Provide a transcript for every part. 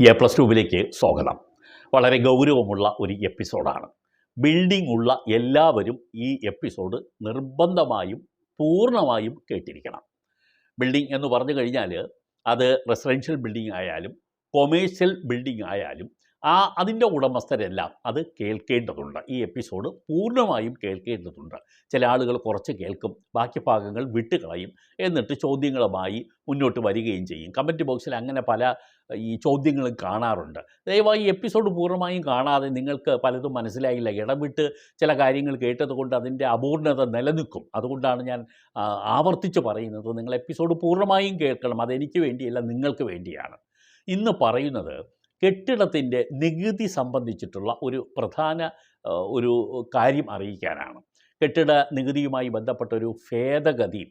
A plus ടുവിലേക്ക് സ്വാഗതം. വളരെ ഗൗരവമുള്ള ഒരു എപ്പിസോഡാണ്. ബിൽഡിംഗ് ഉള്ള എല്ലാവരും ഈ എപ്പിസോഡ് നിർബന്ധമായും പൂർണമായും കേട്ടിരിക്കണം. ബിൽഡിംഗ് എന്ന് പറഞ്ഞു കഴിഞ്ഞാൽ അത് റെസിഡൻഷ്യൽ ബിൽഡിംഗ് ആയാലും കൊമേഴ്ഷ്യൽ ബിൽഡിംഗ് ആയാലും ആ അതിന്റെ ഉടമസ്ഥരെല്ലാം അത് കേൾക്കേണ്ടതുണ്ട്. ഈ എപ്പിസോഡ് പൂർണമായും കേൾക്കേണ്ടതുണ്ട്. ചില ആളുകൾ കുറച്ച് കേൾക്കും ബാക്കി ഭാഗങ്ങൾ വിട്ടുകളയും എന്നിട്ട് ചോദ്യങ്ങളുമായി മുന്നോട്ട് വരികയും ചെയ്യും. കമന്റ് ബോക്സിൽ അങ്ങനെ പല ഈ ചോദ്യങ്ങളും കാണാറുണ്ട്. ദയവായി എപ്പിസോഡ് പൂർണമായും കാണാതെ നിങ്ങൾക്ക് പലതും മനസ്സിലായില്ല. ഇടവിട്ട് ചില കാര്യങ്ങൾ കേട്ടതുകൊണ്ട് അതിന്റെ അപൂർണത നിലനിൽക്കും. അതുകൊണ്ടാണ് ഞാൻ ആവർത്തിച്ച് പറയുന്നത്. നിങ്ങൾ എപ്പിസോഡ് പൂർണമായും കേൾക്കണം. അതെനിക്ക് വേണ്ടിയല്ല നിങ്ങൾക്ക് വേണ്ടിയാണ്. ഇന്ന് പറയുന്നത് കെട്ടിടത്തിന്റെ നികുതി സംബന്ധിച്ചിട്ടുള്ള ഒരു പ്രധാന ഒരു കാര്യം അറിയിക്കാനാണ്. കെട്ടിട നികുതിയുമായി ബന്ധപ്പെട്ട ഒരു ഭേദഗതി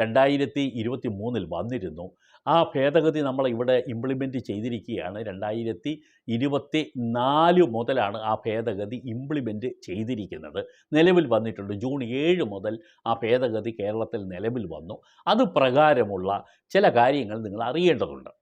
രണ്ടായിരത്തി ഇരുപത്തി മൂന്നിൽ വന്നിരുന്നു. ആ ഭേദഗതി നമ്മൾ ഇവിടെ ഇംപ്ലിമെന്റ് ചെയ്തിരിക്കുകയാണ്. രണ്ടായിരത്തി ഇരുപത്തി നാല് മുതലാണ് ആ ഭേദഗതി ഇംപ്ലിമെന്റ് ചെയ്തിരിക്കുന്നത്. നിലവിൽ വന്നിട്ടുണ്ട്. ജൂൺ ഏഴ് മുതൽ ആ ഭേദഗതി കേരളത്തിൽ നിലവിൽ വന്നു. അത് പ്രകാരമുള്ള ചില കാര്യങ്ങൾ നിങ്ങൾ അറിയേണ്ടതുണ്ട്.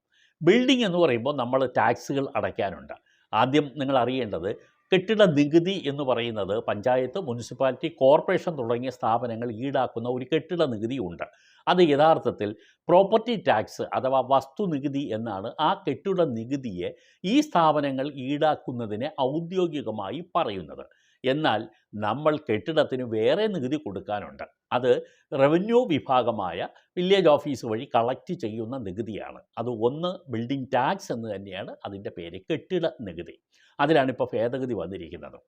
ബിൽഡിംഗ് എന്ന് പറയുമ്പോൾ നമ്മൾ ടാക്സുകൾ അടയ്ക്കാനുണ്ട്. ആദ്യം നിങ്ങൾ അറിയേണ്ടത് കെട്ടിട നികുതി എന്ന് പറയുന്നത് പഞ്ചായത്ത് മുനിസിപ്പാലിറ്റി കോർപ്പറേഷൻ തുടങ്ങിയ സ്ഥാപനങ്ങൾ ഈടാക്കുന്ന ഒരു കെട്ടിട നികുതി ഉണ്ട്. അത് യഥാർത്ഥത്തിൽ പ്രോപ്പർട്ടി ടാക്സ് അഥവാ വസ്തു നികുതി എന്നാണ് ആ കെട്ടിട നികുതിയെ ഈ സ്ഥാപനങ്ങൾ ഈടാക്കുന്നതിനെ ഔദ്യോഗികമായി പറയുന്നത്. എന്നാൽ നമ്മൾ കെട്ടിടത്തിന് വേറെ നികുതി കൊടുക്കാനുണ്ട്. അത് റവന്യൂ വിഭാഗമായ വില്ലേജ് ഓഫീസ് വഴി കളക്ട് ചെയ്യുന്ന നികുതിയാണ്. അത് ഒന്ന് ബിൽഡിംഗ് ടാക്സ് എന്ന് തന്നെയാണ് അതിന്റെ പേര് കെട്ടിട നികുതി. അതിലാണ് ഇപ്പോൾ ഭേദഗതി വന്നിരിക്കുന്നത്.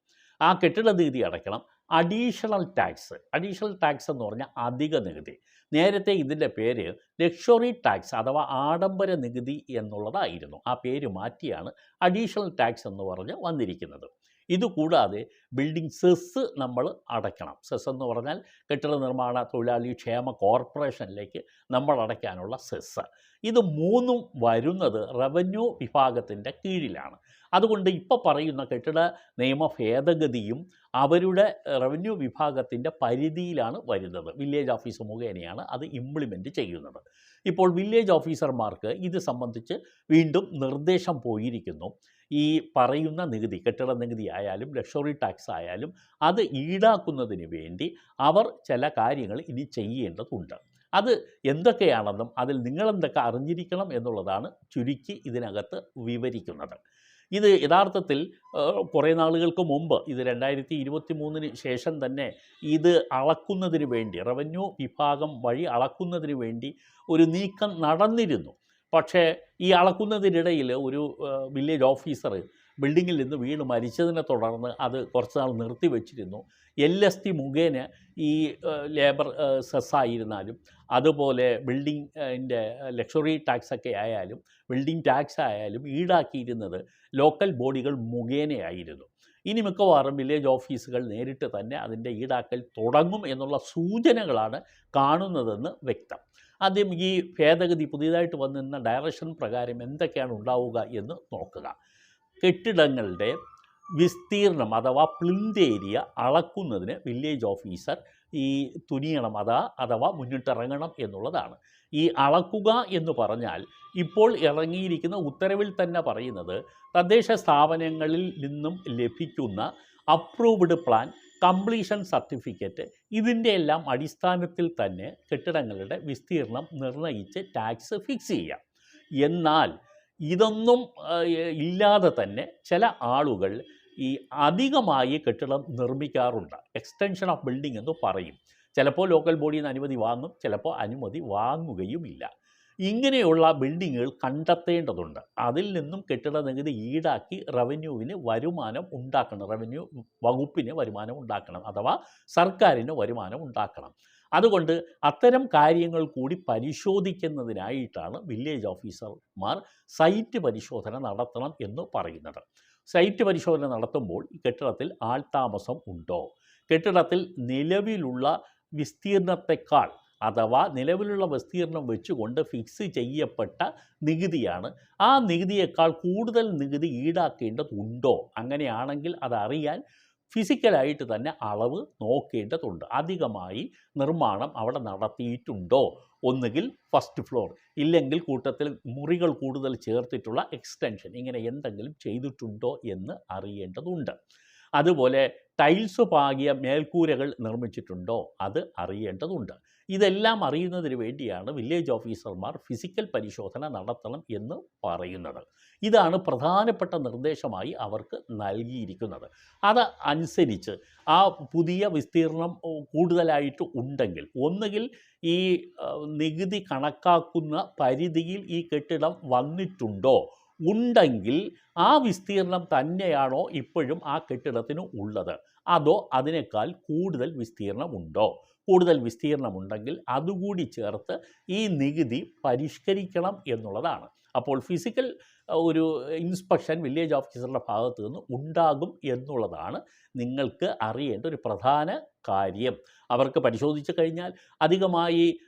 ആ കെട്ടിട നികുതി അടയ്ക്കണം. അഡീഷണൽ ടാക്സ് അഡീഷണൽ ടാക്സ് എന്ന് പറഞ്ഞാൽ അധിക നികുതി. നേരത്തെ ഇതിന്റെ പേര് ലക്ഷറി ടാക്സ് അഥവാ ആഡംബര നികുതി എന്നുള്ളതായിരുന്നു. ആ പേര് മാറ്റിയാണ് അഡീഷണൽ ടാക്സ് എന്ന് പറഞ്ഞ് വന്നിരിക്കുന്നത്. ഇതുകൂടാതെ ബിൽഡിംഗ് സെസ് നമ്മൾ അടയ്ക്കണം. സെസ് എന്ന് പറഞ്ഞാൽ കെട്ടിട നിർമ്മാണ തൊഴിലാളി ക്ഷേമ കോർപ്പറേഷനിലേക്ക് നമ്മൾ അടയ്ക്കാനുള്ള സെസ്. ഇത് മൂന്നും വരുന്നത് റവന്യൂ വിഭാഗത്തിന്റെ കീഴിലാണ്. അതുകൊണ്ട് ഇപ്പോൾ പറയുന്ന കെട്ടിട നിയമ ഭേദഗതിയും അവരുടെ റവന്യൂ വിഭാഗത്തിന്റെ പരിധിയിലാണ് വരുന്നത്. വില്ലേജ് ഓഫീസ് മുഖേനയാണ് അത് ഇംപ്ലിമെന്റ് ചെയ്യുന്നത്. ഇപ്പോൾ വില്ലേജ് ഓഫീസർമാർക്ക് ഇത് സംബന്ധിച്ച് വീണ്ടും നിർദ്ദേശം പോയിരിക്കുന്നു. ഈ പറയുന്ന നികുതി കെട്ടിട നികുതി ആയാലും ലക്ഷറി ടാക്സ് ആയാലും അത് ഈടാക്കുന്നതിന് വേണ്ടി അവർ ചില കാര്യങ്ങൾ ഇനി ചെയ്യേണ്ടതുണ്ട്. അത് എന്തൊക്കെയാണെന്നും അതിൽ നിങ്ങളെന്തൊക്കെ അറിഞ്ഞിരിക്കണം എന്നുള്ളതാണ് ചുരുക്കി ഇതിനകത്ത് വിവരിക്കുന്നത്. ഇത് യഥാർത്ഥത്തിൽ കുറേ നാളുകൾക്ക് മുമ്പ് ഇത് രണ്ടായിരത്തി ഇരുപത്തി മൂന്നിന് ശേഷം തന്നെ ഇത് അളക്കുന്നതിന് വേണ്ടി റവന്യൂ വിഭാഗം വഴി അളക്കുന്നതിന് വേണ്ടി ഒരു നീക്കം നടന്നിരുന്നു. പക്ഷേ ഈ അളക്കുന്നതിനിടയിൽ ഒരു വില്ലേജ് ഓഫീസർ ബിൽഡിങ്ങിൽ നിന്ന് വീണ് മരിച്ചതിനെ തുടർന്ന് അത് കുറച്ച് നാൾ നിർത്തിവെച്ചിരുന്നു എൽ എസ് ടി മുഖേന ഈ ലേബർ സെസ്സായിരുന്നാലും അതുപോലെ ബിൽഡിങ്ങിന്റെ ലക്ഷറി ടാക്സ് ഒക്കെ ആയാലും ബിൽഡിംഗ് ടാക്സ് ആയാലും ഈടാക്കിയിരുന്നത് ലോക്കൽ ബോഡികൾ മുഖേനയായിരുന്നു. ഇനി മിക്കവാറും വില്ലേജ് ഓഫീസുകൾ നേരിട്ട് തന്നെ അതിന്റെ ഈടാക്കൽ തുടങ്ങും എന്നുള്ള സൂചനകളാണ് കാണുന്നതെന്ന് വ്യക്തം. ആദ്യം ഈ ഭേദഗതി പുതിയതായിട്ട് വന്നിരുന്ന ഡയറക്ഷൻ പ്രകാരം എന്തൊക്കെയാണ് ഉണ്ടാവുക എന്ന് നോക്കുക. കെട്ടിടങ്ങളുടെ വിസ്തീർണം അഥവാ പ്ലിന്ത് ഏരിയ അളക്കുന്നതിന് വില്ലേജ് ഓഫീസർ ഈ തുനിയണം അതാ അഥവാ മുന്നിട്ടിറങ്ങണം എന്നുള്ളതാണ്. ഈ അളക്കുക എന്ന് പറഞ്ഞാൽ ഇപ്പോൾ ഇറങ്ങിയിരിക്കുന്ന ഉത്തരവിൽ തന്നെ പറയുന്നത് തദ്ദേശ സ്ഥാപനങ്ങളിൽ നിന്നും ലഭിക്കുന്ന അപ്രൂവ്ഡ് പ്ലാൻ കംപ്ലീഷൻ സർട്ടിഫിക്കറ്റ് ഇതിന്റെ എല്ലാം അടിസ്ഥാനത്തിൽ തന്നെ കെട്ടിടങ്ങളുടെ വിസ്തീർണം നിർണയിച്ച് ടാക്സ് ഫിക്സ് ചെയ്യാം. എന്നാൽ ഇതൊന്നും ഇല്ലാതെ തന്നെ ചില ആളുകൾ ഈ അധികമായി കെട്ടിടം നിർമ്മിക്കാറുണ്ട്. എക്സ്റ്റൻഷൻ ഓഫ് ബിൽഡിംഗ് എന്ന് പറയും. ചിലപ്പോൾ ലോക്കൽ ബോഡിയിൽ നിന്ന് അനുമതി വാങ്ങും ചിലപ്പോൾ അനുമതി വാങ്ങുകയുമില്ല. ഇങ്ങനെയുള്ള ബിൽഡിങ്ങുകൾ കണ്ടെത്തേണ്ടതുണ്ട്. അതിൽ നിന്നും കെട്ടിട നികുതി ഈടാക്കി റവന്യൂവിന് വരുമാനം ഉണ്ടാക്കണം. റവന്യൂ വകുപ്പിന് വരുമാനം ഉണ്ടാക്കണം. അഥവാ സർക്കാരിന് വരുമാനം ഉണ്ടാക്കണം. അതുകൊണ്ട് അത്തരം കാര്യങ്ങൾ കൂടി പരിശോധിക്കുന്നതിനായിട്ടാണ് വില്ലേജ് ഓഫീസർമാർ സൈറ്റ് പരിശോധന നടത്തണം എന്ന് പറയുന്നത്. സൈറ്റ് പരിശോധന നടത്തുമ്പോൾ കെട്ടിടത്തിൽ ആൾതാമസം ഉണ്ടോ? കെട്ടിടത്തിൽ നിലവിലുള്ള വിസ്തീർണത്തെക്കാൾ അഥവാ നിലവിലുള്ള വിസ്തീർണം വെച്ചുകൊണ്ട് ഫിക്സ് ചെയ്യപ്പെട്ട നികുതിയാണ്. ആ നികുതിയേക്കാൾ കൂടുതൽ നികുതി ഈടാക്കേണ്ടതുണ്ടോ? അങ്ങനെയാണെങ്കിൽ അതറിയാൻ ഫിസിക്കലായിട്ട് തന്നെ അളവ് നോക്കേണ്ടതുണ്ട്. അധികമായി നിർമ്മാണം അവിടെ നടത്തിയിട്ടുണ്ടോ? ഒന്നുകിൽ ഫസ്റ്റ് ഫ്ലോർ ഇല്ലെങ്കിൽ കൂട്ടത്തിൽ മുറികൾ കൂടുതൽ ചേർത്തിട്ടുള്ള എക്സ്റ്റൻഷൻ ഇങ്ങനെ എന്തെങ്കിലും ചെയ്തിട്ടുണ്ടോ എന്ന് അറിയേണ്ടതുണ്ട്. അതുപോലെ ടൈൽസ് പാകിയ മേൽക്കൂരകൾ നിർമ്മിച്ചിട്ടുണ്ടോ? അത് അറിയേണ്ടതുണ്ട്. ഇതെല്ലാം അറിയുന്നതിന് വേണ്ടിയാണ് വില്ലേജ് ഓഫീസർമാർ ഫിസിക്കൽ പരിശോധന നടത്തണം എന്ന് പറയുന്നത്. ഇതാണ് പ്രധാനപ്പെട്ട നിർദ്ദേശമായി അവർക്ക് നൽകിയിരിക്കുന്നത്. അത് അനുസരിച്ച് ആ പുതിയ വിസ്തീർണം കൂടുതലായിട്ട് ഉണ്ടെങ്കിൽ ഒന്നുകിൽ ഈ നികുതി കണക്കാക്കുന്ന പരിധിയിൽ ഈ കെട്ടിടം വന്നിട്ടുണ്ടോ? ഉണ്ടെങ്കിൽ ആ വിസ്തീർണം തന്നെയാണോ ഇപ്പോഴും ആ കെട്ടിടത്തിന് ഉള്ളത്? അതോ അതിനേക്കാൾ കൂടുതൽ വിസ്തീർണമുണ്ടോ കൂടുതൽ വിസ്തീർണമുണ്ടെങ്കിൽ അതുകൂടി ചേർത്ത് ഈ നികുതി പരിഷ്കരിക്കണം എന്നുള്ളതാണ്. അപ്പോൾ ഫിസിക്കൽ ഒരു ഇൻസ്പെക്ഷൻ വില്ലേജ് ഓഫീസറുടെ ഭാഗത്തു നിന്ന് ഉണ്ടാകും എന്നുള്ളതാണ് നിങ്ങൾക്ക് അറിയേണ്ട ഒരു പ്രധാന കാര്യം. അവർക്ക് പരിശോധിച്ച് കഴിഞ്ഞാൽ അധികമായി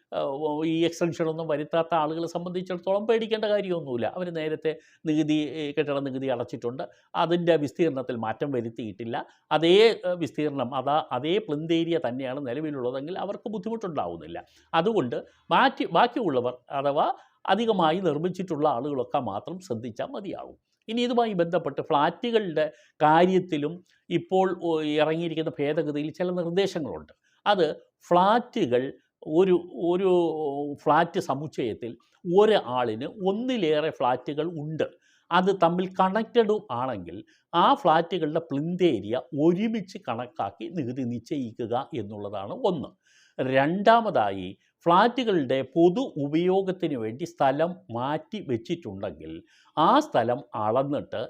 ഈ എക്സ്റ്റൻഷനൊന്നും വരുത്താത്ത ആളുകളെ സംബന്ധിച്ചിടത്തോളം പേടിക്കേണ്ട കാര്യമൊന്നുമില്ല. അവർ നേരത്തെ നികുതി കെട്ടിട നികുതി അടച്ചിട്ടുണ്ട്. അതിന്റെ വിസ്തീർണത്തിൽ മാറ്റം വരുത്തിയിട്ടില്ല. അതേ വിസ്തീർണം അതാ അതേ പ്ലിന്തേരിയ തന്നെയാണ് നിലവിലുള്ളതെങ്കിൽ അവർക്ക് ബുദ്ധിമുട്ടുണ്ടാവുന്നില്ല. അതുകൊണ്ട് ബാക്കി ബാക്കിയുള്ളവർ അഥവാ അധികമായി നിർമ്മിച്ചിട്ടുള്ള ആളുകളൊക്കെ മാത്രം ശ്രദ്ധിച്ചാൽ മതിയാകും ഇനി ഇതുമായി ബന്ധപ്പെട്ട് ഫ്ലാറ്റുകളുടെ കാര്യത്തിലും ഇപ്പോൾ ഇറങ്ങിയിരിക്കുന്ന ഭേദഗതിയിൽ ചില നിർദ്ദേശങ്ങളുണ്ട്. അത് ഫ്ലാറ്റുകൾ ഒരു ഒരു ഫ്ലാറ്റ് സമുച്ചയത്തിൽ ഒരാളിന് ഒന്നിലേറെ ഫ്ലാറ്റുകൾ ഉണ്ട്. അത് തമ്മിൽ കണക്റ്റഡും ആണെങ്കിൽ ആ ഫ്ലാറ്റുകളുടെ പ്ലിന്ത് ഏരിയ ഒരുമിച്ച് കണക്കാക്കി നികുതി നിശ്ചയിക്കുക എന്നുള്ളതാണ് ഒന്ന്. രണ്ടാമതായി ഫ്ലാറ്റുകളുടെ പൊതു ഉപയോഗത്തിന് വേണ്ടി സ്ഥലം മാറ്റി വെച്ചിട്ടുണ്ടെങ്കിൽ ആ സ്ഥലം അളന്നിട്ട്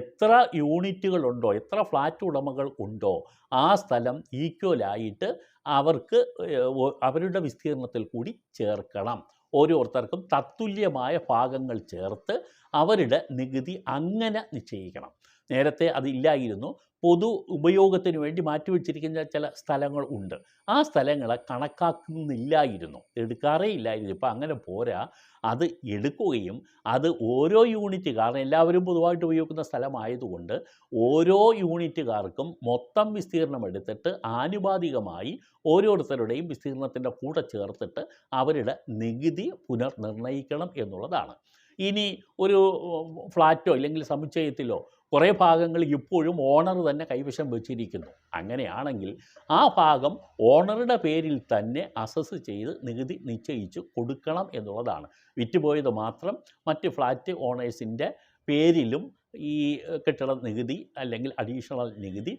എത്ര യൂണിറ്റുകളുണ്ടോ എത്ര ഫ്ലാറ്റ് ഉടമകൾ ഉണ്ടോ ആ സ്ഥലം ഈക്വലായിട്ട് അവർക്ക് അവരുടെ വിസ്തീർണത്തിൽ കൂടി ചേർക്കണം. ഓരോരുത്തർക്കും തത്തുല്യമായ ഭാഗങ്ങൾ ചേർത്ത് അവരുടെ നികുതി അങ്ങനെ നിശ്ചയിക്കണം. നേരത്തെ അതില്ലായിരുന്നു പൊതു ഉപയോഗത്തിന് വേണ്ടി മാറ്റിവെച്ചിരിക്കുന്ന ചില സ്ഥലങ്ങൾ ഉണ്ട്. ആ സ്ഥലങ്ങളെ കണക്കാക്കുന്നില്ലായിരുന്നു. എടുക്കാറേ ഇല്ലായിരുന്നു. ഇപ്പം അങ്ങനെ പോരാ. അത് എടുക്കുകയും അത് ഓരോ യൂണിറ്റ് കാരണം എല്ലാവരും പൊതുവായിട്ട് ഉപയോഗിക്കുന്ന സ്ഥലമായതുകൊണ്ട് ഓരോ യൂണിറ്റുകാർക്കും മൊത്തം വിസ്തീർണം എടുത്തിട്ട് ആനുപാതികമായി ഓരോരുത്തരുടെയും വിസ്തീർണത്തിന്റെ കൂടെ ചേർത്തിട്ട് അവരുടെ നികുതി പുനർനിർണയിക്കണം എന്നുള്ളതാണ്. ഇനി ഒരു ഫ്ലാറ്റോ അല്ലെങ്കിൽ സമുച്ചയത്തിലോ കുറേ ഭാഗങ്ങൾ ഇപ്പോഴും ഓണർ തന്നെ കൈവശം വെച്ചിരിക്കുന്നു. അങ്ങനെയാണെങ്കിൽ ആ ഭാഗം ഓണറുടെ പേരിൽ തന്നെ അസസ് ചെയ്ത് നികുതി നിശ്ചയിച്ച് കൊടുക്കണം എന്നുള്ളതാണ്. വിറ്റുപോയത് മാത്രം മറ്റ് ഫ്ലാറ്റ് ഓണേഴ്സിന്റെ പേരിലും ഈ കെട്ടിട നികുതി അല്ലെങ്കിൽ അഡീഷണൽ നികുതി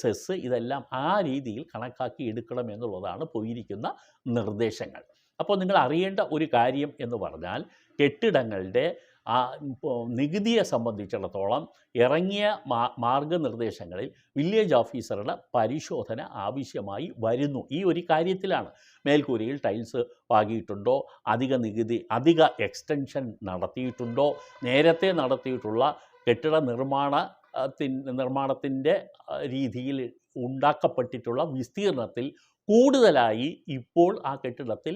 സെസ് ഇതെല്ലാം ആ രീതിയിൽ കണക്കാക്കി എടുക്കണം എന്നുള്ളതാണ് പോയിരിക്കുന്ന നിർദ്ദേശങ്ങൾ. അപ്പോൾ നിങ്ങൾ അറിയേണ്ട ഒരു കാര്യം എന്ന് പറഞ്ഞാൽ കെട്ടിടങ്ങളുടെ ആ നികുതിയെ സംബന്ധിച്ചിടത്തോളം ഇറങ്ങിയ മാർഗനിർദ്ദേശങ്ങളിൽ വില്ലേജ് ഓഫീസറുടെ പരിശോധന ആവശ്യമായി വരുന്നു. ഈ ഒരു കാര്യത്തിലാണ് മേൽക്കൂരയിൽ ടൈൽസ് പാകിയിട്ടുണ്ടോ അധിക നികുതി അധിക എക്സ്റ്റൻഷൻ നടത്തിയിട്ടുണ്ടോ? നേരത്തെ നടത്തിയിട്ടുള്ള കെട്ടിട നിർമ്മാണ നിർമ്മാണത്തിന്റെ രീതിയിൽ ഉണ്ടാക്കപ്പെട്ടിട്ടുള്ള വിസ്തീർണത്തിൽ കൂടുതലായി ഇപ്പോൾ ആ കെട്ടിടത്തിൽ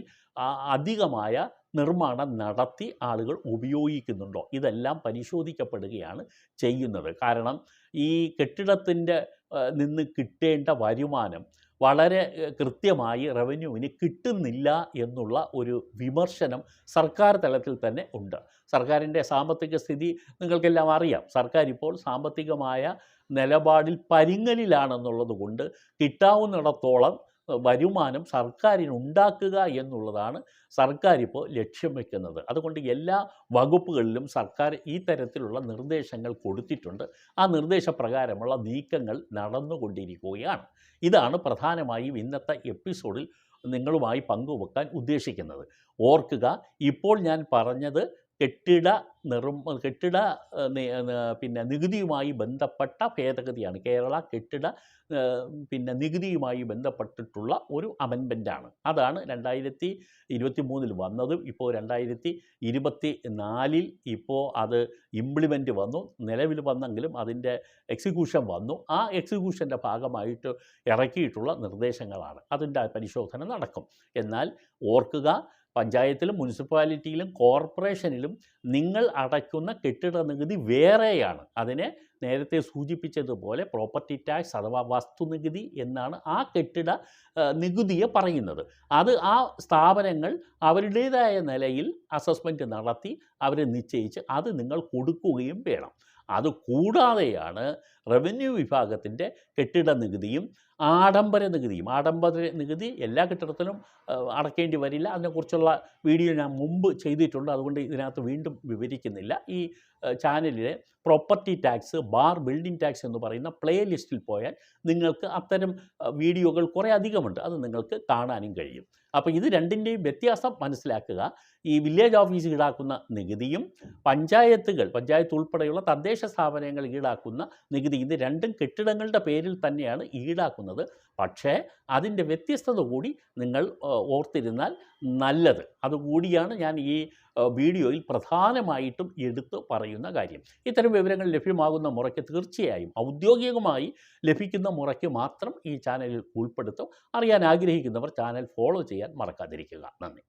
അധികമായ നിർമ്മാണം നടത്തി ആളുകൾ ഉപയോഗിക്കുന്നുണ്ടോ? ഇതെല്ലാം പരിശോധിക്കപ്പെടുകയാണ് ചെയ്യുന്നത്. കാരണം ഈ കെട്ടിടത്തിന്റെ നിന്ന് കിട്ടേണ്ട വരുമാനം വളരെ കൃത്യമായി റവന്യൂവിന് കിട്ടുന്നില്ല എന്നുള്ള ഒരു വിമർശനം സർക്കാർ തലത്തിൽ തന്നെ ഉണ്ട്. സർക്കാരിന്റെ സാമ്പത്തിക സ്ഥിതി നിങ്ങൾക്കെല്ലാം അറിയാം. സർക്കാർ ഇപ്പോൾ സാമ്പത്തികമായ നിലപാടിൽ പരിങ്ങലിലാണെന്നുള്ളത് കൊണ്ട് കിട്ടാവുന്നിടത്തോളം വരുമാനം സർക്കാരിന് ഉണ്ടാക്കുക എന്നുള്ളതാണ് സർക്കാർ ഇപ്പോൾ ലക്ഷ്യം വെക്കുന്നത്. അതുകൊണ്ട് എല്ലാ വകുപ്പുകളിലും സർക്കാർ ഈ തരത്തിലുള്ള നിർദ്ദേശങ്ങൾ കൊടുത്തിട്ടുണ്ട്. ആ നിർദ്ദേശപ്രകാരമുള്ള നീക്കങ്ങൾ നടന്നുകൊണ്ടിരിക്കുകയാണ്. ഇതാണ് പ്രധാനമായും ഇന്നത്തെ എപ്പിസോഡിൽ നിങ്ങളുമായി പങ്കുവെക്കാൻ ഉദ്ദേശിക്കുന്നത്. ഓർക്കുക ഇപ്പോൾ ഞാൻ പറഞ്ഞത് കെട്ടിട നിർമ്മ കെട്ടിട പിന്നെ നികുതിയുമായി ബന്ധപ്പെട്ട ഭേദഗതിയാണ്. കേരള കെട്ടിട പിന്നെ നികുതിയുമായി ബന്ധപ്പെട്ടിട്ടുള്ള ഒരു അമെൻമെന്റാണ് അതാണ് രണ്ടായിരത്തി ഇരുപത്തി മൂന്നിൽ വന്നതും ഇപ്പോൾ രണ്ടായിരത്തി ഇരുപത്തി നാലിൽ ഇപ്പോൾ അത് ഇംപ്ലിമെന്റ് വന്നു. നിലവിൽ വന്നെങ്കിലും അതിന്റെ എക്സിക്യൂഷൻ വന്നു. ആ എക്സിക്യൂഷന്റെ ഭാഗമായിട്ട് ഇറക്കിയിട്ടുള്ള നിർദ്ദേശങ്ങളാണ്. അതിന്റെ പരിശോധന നടക്കും. എന്നാൽ ഓർക്കുക പഞ്ചായത്തിലും മുനിസിപ്പാലിറ്റിയിലും കോർപ്പറേഷനിലും നിങ്ങൾ അടയ്ക്കുന്ന കെട്ടിട നികുതി വേറെയാണ്. അതിനെ നേരത്തെ സൂചിപ്പിച്ചതുപോലെ പ്രോപ്പർട്ടി ടാക്സ് അഥവാ വസ്തുനികുതി എന്നാണ് ആ കെട്ടിട നികുതിയെ പറയുന്നത്. അത് ആ സ്ഥാപനങ്ങൾ അവരുടേതായ നിലയിൽ അസസ്മെന്റ് നടത്തി അവരെ നിശ്ചയിച്ച് അത് നിങ്ങൾ കൊടുക്കുകയും വേണം. അത് കൂടാതെയാണ് റവന്യൂ വിഭാഗത്തിന്റെ കെട്ടിട നികുതിയും ആഡംബര നികുതിയും. ആഡംബര നികുതി എല്ലാ കെട്ടിടത്തിലും അടക്കേണ്ടി വരില്ല. അതിനെക്കുറിച്ചുള്ള വീഡിയോ ഞാൻ മുമ്പ് ചെയ്തിട്ടുണ്ട്. അതുകൊണ്ട് ഇതിനകത്ത് വീണ്ടും വിവരിക്കുന്നില്ല. ഈ ചാനലിലെ പ്രോപ്പർട്ടി ടാക്സ് ബാർ ബിൽഡിംഗ് ടാക്സ് എന്ന് പറയുന്ന പ്ലേ ലിസ്റ്റിൽ പോയാൽ നിങ്ങൾക്ക് അത്തരം വീഡിയോകൾ കുറേ അധികമുണ്ട്. അത് നിങ്ങൾക്ക് കാണാനും കഴിയും. അപ്പോൾ ഇത് രണ്ടിന്റെയും വ്യത്യാസം മനസ്സിലാക്കുക. ഈ വില്ലേജ് ഓഫീസ് ഈടാക്കുന്ന നികുതിയും പഞ്ചായത്തുകൾ പഞ്ചായത്ത് ഉൾപ്പെടെയുള്ള തദ്ദേശ സ്ഥാപനങ്ങൾ ഈടാക്കുന്ന നികുതി ഇത് രണ്ടും കെട്ടിടങ്ങളുടെ പേരിൽ തന്നെയാണ് ഈടാക്കുന്നത്. പക്ഷേ അതിന്റെ വ്യത്യസ്തത കൂടി നിങ്ങൾ ഓർത്തിരുന്നാൽ നല്ലത്. അതുകൂടിയാണ് ഞാൻ ഈ വീഡിയോയിൽ പ്രധാനമായിട്ടും എടുത്തു പറയുന്ന കാര്യം. ഇത്തരം വിവരങ്ങൾ ലഭ്യമാകുന്ന മുറയ്ക്ക് തീർച്ചയായും ഔദ്യോഗികമായി ലഭിക്കുന്ന മുറയ്ക്ക് മാത്രം ഈ ചാനലിൽ ഉൾപ്പെടുത്തും. അറിയാൻ ആഗ്രഹിക്കുന്നവർ ചാനൽ ഫോളോ ചെയ്യാൻ മറക്കാതിരിക്കുക. നന്ദി.